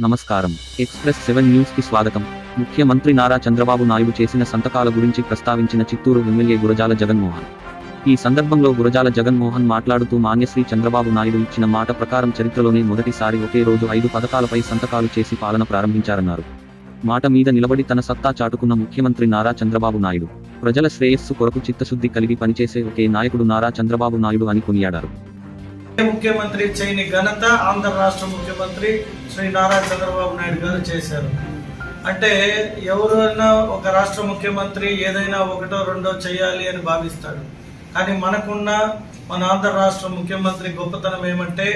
నమస్కారం. Express seven న్యూస్కి స్వాగతం. ముఖ్యమంత్రి నారా చంద్రబాబు నాయుడు చేసిన సంతకాల గురించి ప్రస్తావించిన చిత్తూరు ఎమ్మెల్యే గురజాల జగన్మోహన్. ఈ సందర్భంలో గురజాల జగన్మోహన్ మాట్లాడుతూ మాన్యశ్రీ చంద్రబాబు నాయుడు ఇచ్చిన మాట ప్రకారం చరిత్రలోనే మొదటిసారి ఒకే రోజు ఐదు పథకాలపై సంతకాలు చేసి పాలన ప్రారంభించారన్నారు. మాట మీద నిలబడి తన సత్తా చాటుకున్న ముఖ్యమంత్రి నారా చంద్రబాబు నాయుడు. ప్రజల శ్రేయస్సు కొరకు చిత్తశుద్ధి కలిగి పనిచేసే ఒకే నాయకుడు నారా చంద్రబాబు నాయుడు అని కొనియాడారు. ముఖ్యమంత్రి చేయని ఘనత ఆంధ్ర రాష్ట్ర ముఖ్యమంత్రి శ్రీ నారా చంద్రబాబు నాయుడు గారు చేశారు. అంటే ఎవరైనా ఒక రాష్ట్ర ముఖ్యమంత్రి ఏదైనా ఒకటో రెండో చేయాలి అని భావిస్తాడు. కానీ మనకున్న మన ఆంధ్ర రాష్ట్ర ముఖ్యమంత్రి గొప్పతనం ఏమంటే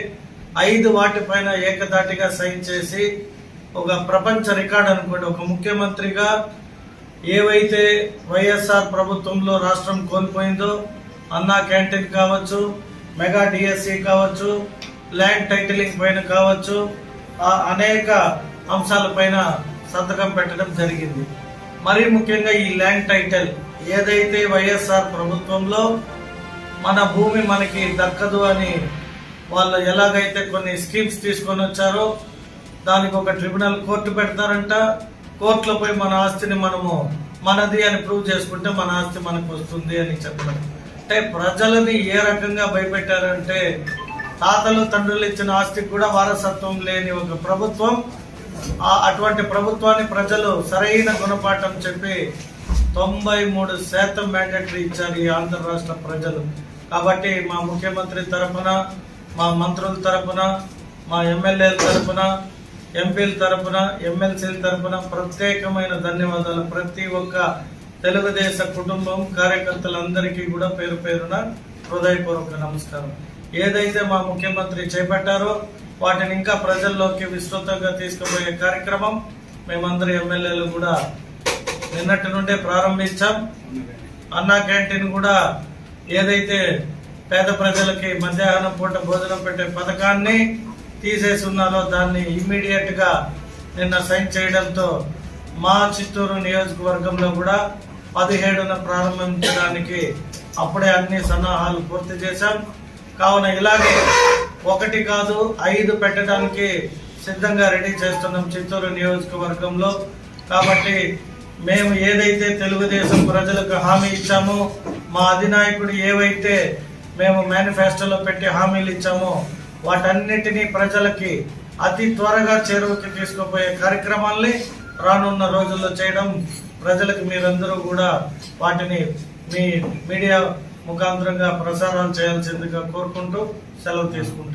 ఐదు వాటిపైన ఏకదాటిగా సైన్ చేసి ఒక ప్రపంచ రికార్డ్ అనుకోండి. ఒక ముఖ్యమంత్రిగా ఏవైతే వైఎస్ఆర్ ప్రభుత్వంలో రాష్ట్రం కోల్పోయిందో అన్నా క్యాంటీన్ కావచ్చు మెగా డిఎస్సి కావచ్చు ల్యాండ్ టైటిలింగ్ పైన కావచ్చు ఆ అనేక అంశాలపైన సంతకం పెట్టడం జరిగింది. మరీ ముఖ్యంగా ఈ ల్యాండ్ టైటిల్ ఏదైతే వైఎస్ఆర్ ప్రభుత్వంలో మన భూమి మనకి దక్కదు అని వాళ్ళు ఎలాగైతే కొన్ని స్కీమ్స్ తీసుకొని వచ్చారో దానికి ఒక ట్రిబ్యునల్ కోర్టు పెడతారంట. కోర్టులో పోయి మన ఆస్తిని మనము మనది అని ప్రూవ్ చేసుకుంటే మన ఆస్తి మనకు వస్తుంది అని చెప్పడం. అంటే ప్రజలని ఏ రకంగా భయపెట్టారంటే తాతలు తండ్రులు ఇచ్చిన ఆస్తికి కూడా వారసత్వం లేని ఒక ప్రభుత్వం. అటువంటి ప్రభుత్వాన్ని ప్రజలు సరైన గుణపాఠం చెప్పి తొంభై మూడు శాతం మ్యాండేటరీ ఇచ్చారు ఈ ఆంధ్ర రాష్ట్ర ప్రజలు. కాబట్టి మా ముఖ్యమంత్రి తరఫున మా మంత్రుల తరపున మా ఎమ్మెల్యేల తరపున ఎంపీల తరఫున ఎమ్మెల్సీల తరఫున ప్రత్యేకమైన ధన్యవాదాలు. ప్రతి ఒక్క తెలుగుదేశ కుటుంబం కార్యకర్తలందరికీ కూడా పేరు పేరున హృదయపూర్వక నమస్కారం. ఏదైతే మా ముఖ్యమంత్రి చేపట్టారో వాటిని ఇంకా ప్రజల్లోకి విస్తృతంగా తీసుకుపోయే కార్యక్రమం మేమందరి ఎమ్మెల్యేలు కూడా నిన్నటి నుండే ప్రారంభించాం. అన్నా క్యాంటీన్ కూడా ఏదైతే పేద ప్రజలకి మధ్యాహ్నం పూట భోజనం పెట్టే పథకాన్ని తీసేసి ఉన్నారో దాన్ని ఇమ్మీడియట్గా నిన్న సైన్ చేయడంతో మా చిత్తూరు నియోజకవర్గంలో కూడా పదిహేడున ప్రారంభించడానికి అప్పుడే అన్ని సన్నాహాలు పూర్తి చేశాం. కావున ఇలాగే ఒకటి కాదు ఐదు పెట్టడానికి సిద్ధంగా రెడీ చేస్తున్నాం చిత్తూరు నియోజకవర్గంలో. కాబట్టి మేము ఏదైతే తెలుగుదేశం ప్రజలకు హామీ ఇచ్చామో మా అధినాయకుడు ఏవైతే మేము మేనిఫెస్టోలో పెట్టి హామీలు ఇచ్చామో వాటన్నిటినీ ప్రజలకి అతి త్వరగా చేరువకి తీసుకుపోయే కార్యక్రమాల్ని రానున్న రోజుల్లో చేయడం ప్రజలకు మీరందరూ కూడా వాటిని మీ మీడియా ముఖాంతరంగా ప్రసారం చేయాల్సిందిగా కోరుకుంటూ సెలవు తీసుకుంటున్నాను